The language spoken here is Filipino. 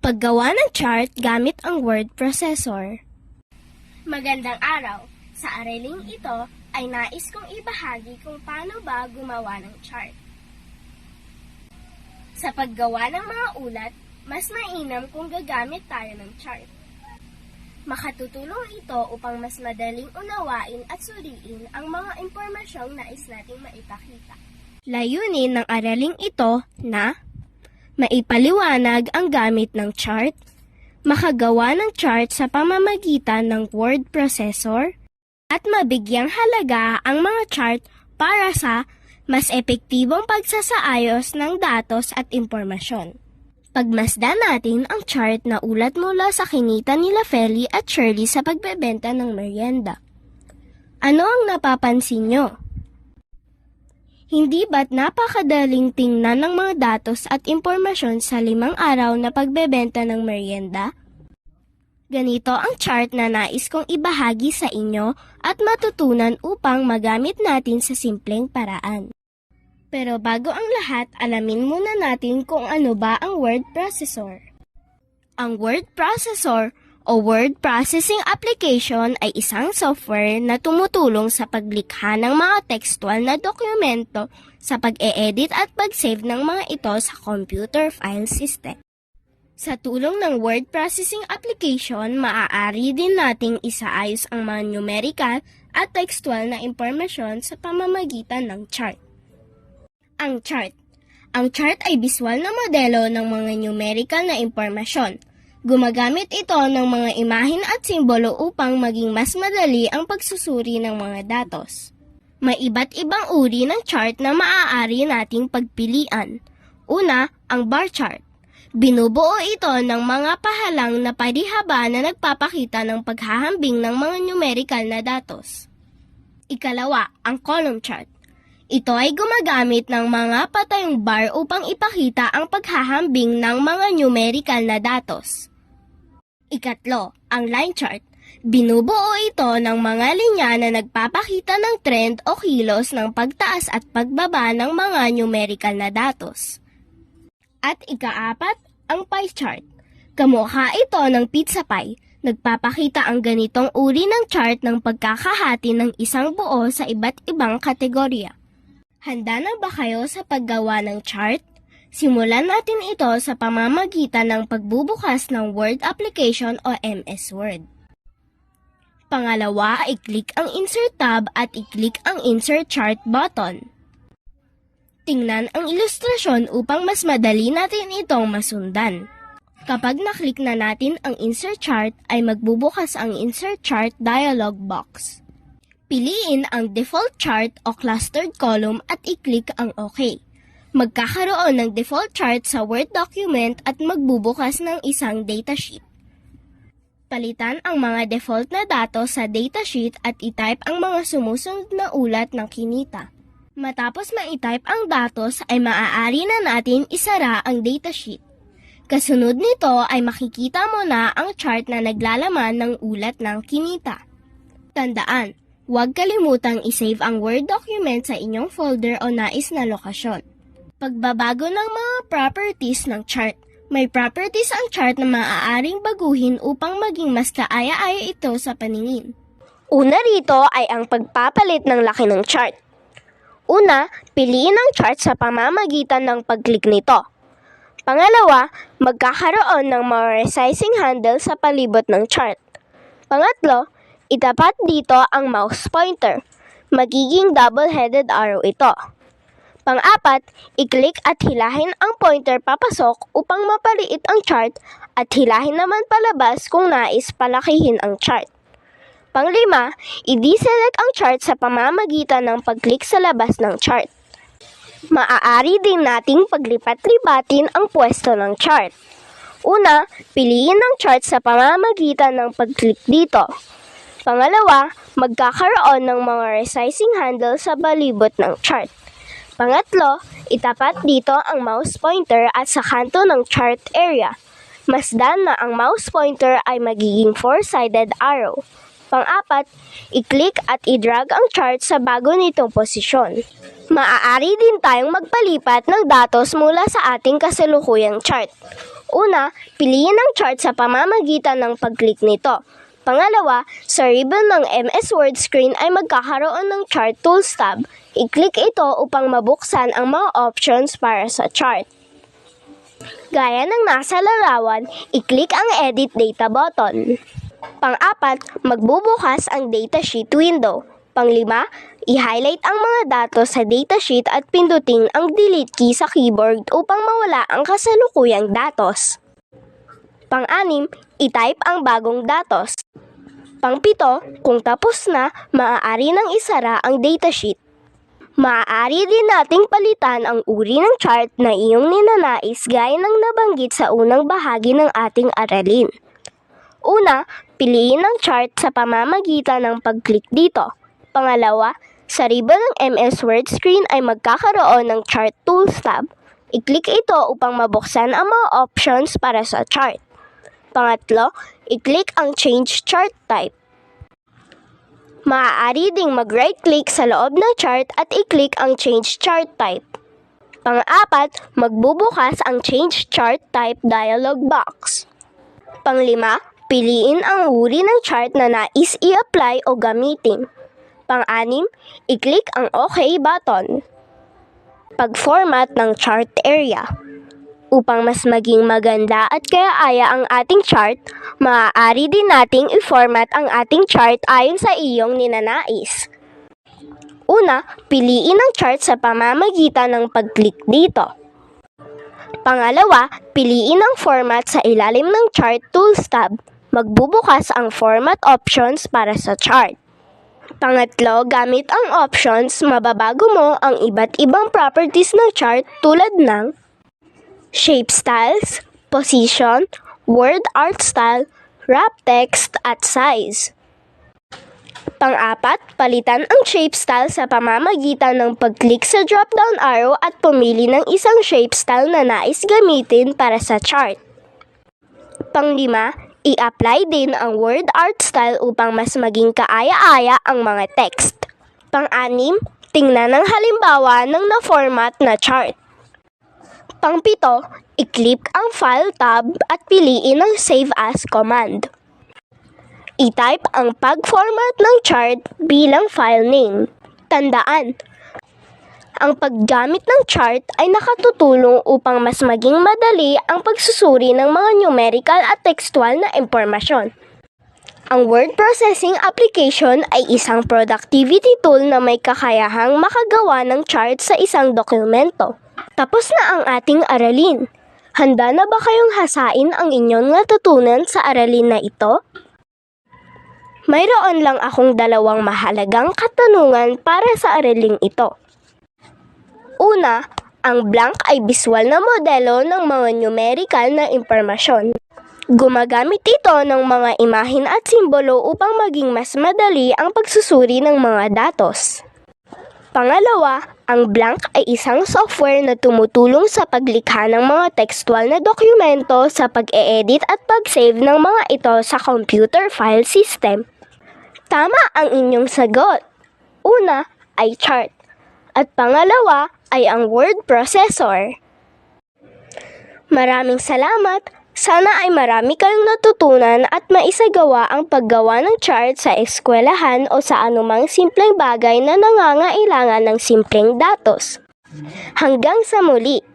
Paggawa ng chart gamit ang word processor. Magandang araw! Sa araling ito ay nais kong ibahagi kung paano ba gumawa ng chart. Sa paggawa ng mga ulat, mas mainam kung gagamit tayo ng chart. Makatutulong ito upang mas madaling unawain at suriin ang mga impormasyong nais nating maipakita. Layunin ng araling ito na maipaliwanag ang gamit ng chart, makagawa ng chart sa pamamagitan ng word processor, at mabigyang halaga ang mga chart para sa mas epektibong pagsasaayos ng datos at impormasyon. Pagmasdan natin ang chart na ulat mula sa kinita nila Feli at Shirley sa pagbebenta ng merienda. Ano ang napapansin nyo? Hindi ba't napakadaling tingnan ng mga datos at impormasyon sa limang araw na pagbebenta ng merienda? Ganito ang chart na nais kong ibahagi sa inyo at matutunan upang magamit natin sa simpleng paraan. Pero bago ang lahat, alamin muna natin kung ano ba ang word processor. Ang word processor o word processing application ay isang software na tumutulong sa paglikha ng mga textual na dokumento sa pag-e-edit at pag-save ng mga ito sa computer file system. Sa tulong ng word processing application, maaari din nating isaayos ang mga numerical at textual na impormasyon sa pamamagitan ng chart. Ang chart. Ang chart ay visual na modelo ng mga numerical na impormasyon. Gumagamit ito ng mga imahin at simbolo upang maging mas madali ang pagsusuri ng mga datos. May iba't ibang uri ng chart na maaari nating pagpilian. Una, ang bar chart. Binubuo ito ng mga pahalang na parihaba na nagpapakita ng paghahambing ng mga numerical na datos. Ikalawa, ang column chart. Ito ay gumagamit ng mga patayong bar upang ipakita ang paghahambing ng mga numerical na datos. Ikatlo, ang line chart. Binubuo ito ng mga linya na nagpapakita ng trend o kilos ng pagtaas at pagbaba ng mga numerical na datos. At ikaapat, ang pie chart. Kamukha ito ng pizza pie. Nagpapakita ang ganitong uri ng chart ng pagkakahati ng isang buo sa iba't ibang kategorya. Handa na ba kayo sa paggawa ng chart? Simulan natin ito sa pamamagitan ng pagbubukas ng Word application o MS Word. Pangalawa, i-click ang Insert tab at i-click ang Insert Chart button. Tingnan ang ilustrasyon upang mas madali natin itong masundan. Kapag naklik na natin ang Insert Chart ay magbubukas ang Insert Chart dialog box. Piliin ang default chart o clustered column at i-click ang OK. Magkakaroon ng default chart sa Word document at magbubukas ng isang datasheet. Palitan ang mga default na datos sa datasheet at i-type ang mga sumusunod na ulat ng kinita. Matapos ma-type ang datos ay maaari na natin isara ang datasheet. Kasunod nito ay makikita mo na ang chart na naglalaman ng ulat ng kinita. Tandaan, huwag kalimutang isave ang Word document sa inyong folder o nais na lokasyon. Pagbabago ng mga properties ng chart. May properties ang chart na maaaring baguhin upang maging mas kaaya-aya ito sa paningin. Una rito ay ang pagpapalit ng laki ng chart. Una, piliin ang chart sa pamamagitan ng pag-click nito. Pangalawa, magkakaroon ng mga resizing handle sa palibot ng chart. Pangatlo, itapat dito ang mouse pointer. Magiging double-headed arrow ito. Pang-apat, i-click at hilahin ang pointer papasok upang mapaliit ang chart at hilahin naman palabas kung nais palakihin ang chart. Panglima, i-deselect ang chart sa pamamagitan ng pag-click sa labas ng chart. Maaari din nating paglipat-libatin ang pwesto ng chart. Una, piliin ang chart sa pamamagitan ng pag-click dito. Pangalawa, magkakaroon ng mga resizing handle sa balibot ng chart. Pangatlo, itapat dito ang mouse pointer at sa kanto ng chart area. Masdan na ang mouse pointer ay magiging four-sided arrow. Pang-apat, i-click at i-drag ang chart sa bago nitong posisyon. Maaari din tayong magpalipat ng datos mula sa ating kasalukuyang chart. Una, piliin ang chart sa pamamagitan ng pag-click nito. Pangalawa, sa ribbon ng MS Word screen ay magkakaroon ng Chart Tools tab. I-click ito upang mabuksan ang mga options para sa chart. Gaya ng nasa larawan, i-click ang Edit Data button. Pang-apat, magbubukas ang datasheet window. Pang-lima, i-highlight ang mga datos sa datasheet at pindutin ang delete key sa keyboard upang mawala ang kasalukuyang datos. Pang-anim, i-type ang bagong datos. Pang-pito, kung tapos na, maaari nang isara ang datasheet. Maaari din nating palitan ang uri ng chart na iyong ninanais gaya ng nabanggit sa unang bahagi ng ating aralin. Una, piliin ang chart sa pamamagitan ng pag-click dito. Pangalawa, sa ribbon ng MS Word screen ay magkakaroon ng Chart Tools tab. I-click ito upang mabuksan ang mga options para sa chart. Pangatlo, i-click ang Change Chart Type. Maaari ding mag-right click sa loob ng chart at i-click ang Change Chart Type. Pang-apat, magbubukas ang Change Chart Type dialog box. Panglima, piliin ang uri ng chart na nais i-apply o gamitin. Pang-anim, i-click ang OK button. Pag-format ng chart area. Upang mas maging maganda at kaaya ang ating chart, maaari din nating i-format ang ating chart ayon sa iyong ninanais. Una, piliin ang chart sa pamamagitan ng pag-click dito. Pangalawa, piliin ang format sa ilalim ng Chart Tools tab. Magbubukas ang format options para sa chart. Pangatlo, gamit ang options, mababago mo ang iba't ibang properties ng chart tulad ng shape styles, position, word art style, wrap text, at size. Pang-apat, palitan ang shape style sa pamamagitan ng pag-click sa drop-down arrow at pumili ng isang shape style na nais gamitin para sa chart. Pang-lima, i-apply din ang word art style upang mas maging kaaya-aya ang mga text. Pang-anim, tingnan ang halimbawa ng na-format na chart. Pang-pito, i-click ang File tab at piliin ang Save As command. I-type ang pag-format ng chart bilang file name. Tandaan, ang paggamit ng chart ay nakatutulong upang mas maging madali ang pagsusuri ng mga numerical at textual na impormasyon. Ang word processing application ay isang productivity tool na may kakayahang makagawa ng chart sa isang dokumento. Tapos na ang ating aralin. Handa na ba kayong hasain ang inyong natutunan sa aralin na ito? Mayroon lang akong dalawang mahalagang katanungan para sa araling ito. Una, ang blank ay visual na modelo ng mga numerical na impormasyon. Gumagamit ito ng mga imahin at simbolo upang maging mas madali ang pagsusuri ng mga datos. Pangalawa, ang blank ay isang software na tumutulong sa paglikha ng mga textual na dokumento sa pag-e-edit at pag-save ng mga ito sa computer file system. Tama ang inyong sagot. Una ay chart at pangalawa ay ang word processor. Maraming salamat! Sana ay marami kayong natutunan at maisagawa ang paggawa ng chart sa eskwelahan o sa anumang simpleng bagay na nangangailangan ng simpleng datos. Hanggang sa muli!